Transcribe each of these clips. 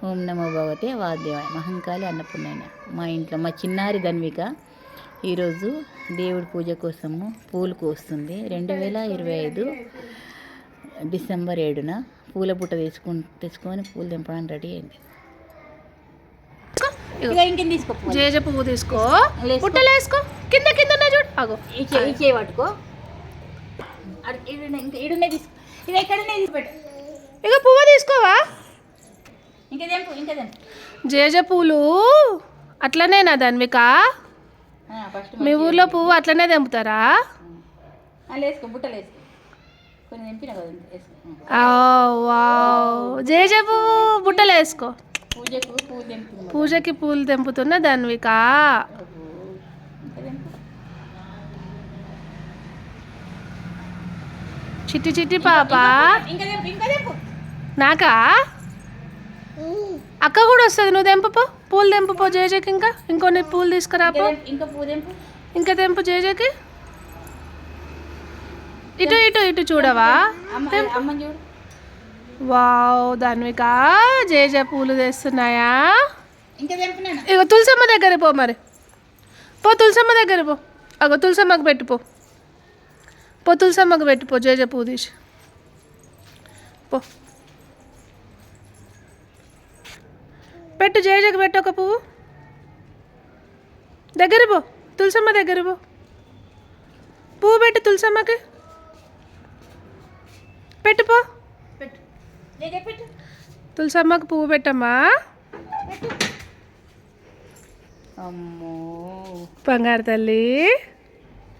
ఓం నమో భగవతే వాద్యవాయ మహంకాళి అన్నపూర్ణైన మా ఇంట్లో మా చిన్నారి ధన్విక ఈరోజు దేవుడి పూజ కోసము పూలు కోస్తుంది రెండు వేల ఇరవై ఐదు డిసెంబర్ ఏడున పూల బుట్ట తెచ్చుకు తెచ్చుకొని పూలు తెంపడానికి రెడీ అయింది. ఇక ఇంకేం తీసుకో జేజ పువ్వు తీసుకో. వేసుకో. కింద కింద చూడు. అగో పట్టుకో. తీసుకో. ఇది ఎక్కడనే తీసిపెట్టు ఇక పువ్వు తీసుకోవా? జేజ పూలు అట్లనేనా ధన్విక మీ ఊర్లో పువ్వు అట్లనే తెంపుతారా? జేజ పువ్వు బుట్టలు వేసుకో. పూజకు పూలు తెంపుతున్న ధన్విక చిట్టి చిట్టి పాప. నాకా? అక్క కూడా వస్తుంది. నువ్వు తెంపుపో. పూలు తెంపుపో జేజకి ఇంకా. ఇంకొన్ని పూలు తీసుకురాపో. ఇంకా పూ తెంపు. ఇంకా తెంపు జేజకి. ఇటు ఇటు ఇటు చూడవా? వావ్ ధన్విక జేజ పూలు తెస్తున్నాయా? ఇంకా తులసమ్మ దగ్గర పో మరి. పో తులసమ్మ దగ్గర పో. అగో తులసమ్మకు పెట్టుపో పో. తులసమ్మకు పెట్టుపో జేజ పువ్వు తీసి. పో. పెట్టు జేజకి పెట్టు ఒక పువ్వు. దగ్గర పో తులసమ్మ దగ్గర పో. పువ్వు పెట్టు తులసమ్మకి. పెట్టు పో. పెట్టు. లేదా పెట్టు. తులసమ్మకి పువ్వు పెట్టమ్మా. అమ్మో. బంగారు తల్లి.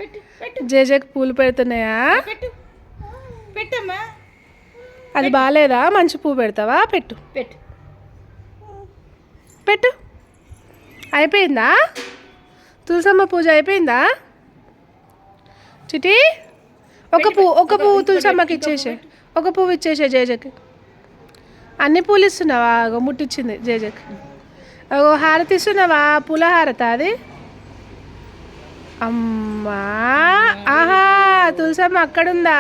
పెట్టు పెట్టు. జేజకి పూలు పెడుతున్నాయా? పెట్టు. పెట్టమ్మా. అది బాగాలేదా మంచి పువ్వు పెడతావా? పెట్టు. పెట్టు. పెట్టు. అయిపోయిందా? తులసమ్మ పూజ అయిపోయిందా? చిటి ఒక పువ్వు ఒక పువ్వు తులసమ్మకి ఇచ్చేసే. ఒక పువ్వు ఇచ్చేసే జేజకి అన్ని పూలు ఇస్తున్నావా? అగో ముట్టించింది జేజకి అగో హారతి ఇస్తున్నావా? పూల హారత అది? అమ్మా! ఆహా! తులసమ్మ అక్కడుందా?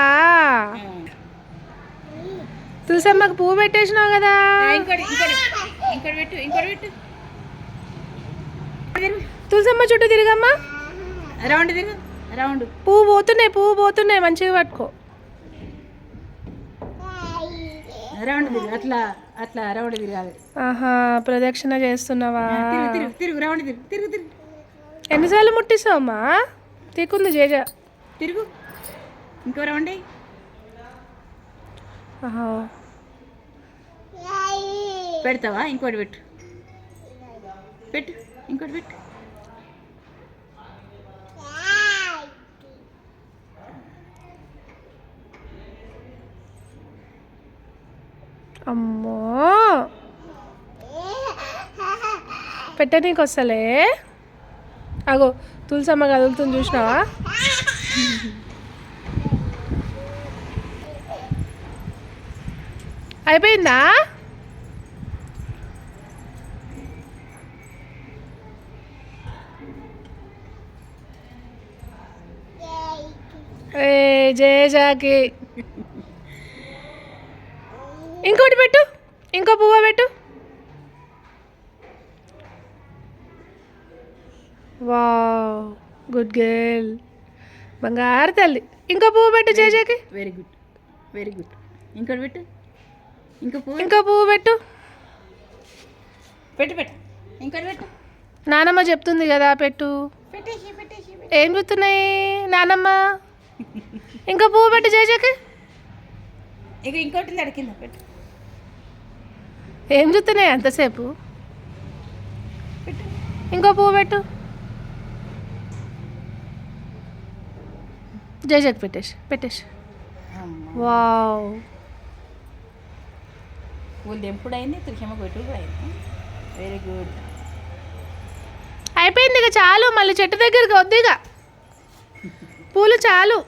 తులసమ్మకి పువ్వు పెట్టేసినావు కదా? ఇంకోటి పెట్టు ఇంకోటి పెట్టు. తులసమ్మ చుట్టూ తిరిగమ్మా. రౌండ్ తిరుగు రౌండ్. పువ్వు పోతున్నాయి పువ్వు పోతున్నాయి మంచిగా పట్టుకో. రౌండ్ తిరుగు అట్లా అట్లా రౌండ్ తిరగాలి. ఆహా ప్రదక్షిణ చేస్తున్నావా? తిరుగు తిరుగు తిరుగు రౌండ్ తిరుగు తిరుగు తిరుగు. ఎన్నిసార్లు ముట్టిస్తావమ్మా? తీకుంది జేజ. తిరుగు. ఇంకో రౌండ్ ఆహా. పెడతావా? ఇంకోటి పెట్టు. పెట్టు ఇంకోటి పెట్టు. అమ్మో. పెట్టనీకి వస్తలే. అగో తులసమ్మ కదులుతుంది చూసినావా? అయిపోయిందా? ఏ జేజాకి ఇంకోటి పెట్టు. ఇంకో పువ్వు పెట్టు. Wow good girl. బంగారు తల్లి. ఇంకో పువ్వు పెట్టు జేజాకి వెరీ గుడ్ వెరీ గుడ్ ఇంకోటి పెట్టు. ఇంకో పువ్వు. ఇంకో పువ్వు పెట్టు. పెట్టు పెట్టు. ఇంకోటి పెట్టు. నానమ్మ చెప్తుంది కదా పెట్టు. ఏం చూస్తున్నాయి నానమ్మ? ఇంకో పువ్వు పెట్టు జేజాకి ఇక ఇంకోటి కింద పెట్టు. ఏం చూస్తున్నాయి పెట్టు ఇంకో పువ్వు పెట్టు. జేజాకి పెట్టేసి పెట్టేసి. వావ్. పూలు ఎప్పుడు అయింది తులసమ్మ పెట్టు కూడా అయింది వెరీ గుడ్ అయిపోయింది ఇక చాలు మళ్ళీ చెట్టు దగ్గరికి వద్దు ఇక. పూలు చాలు.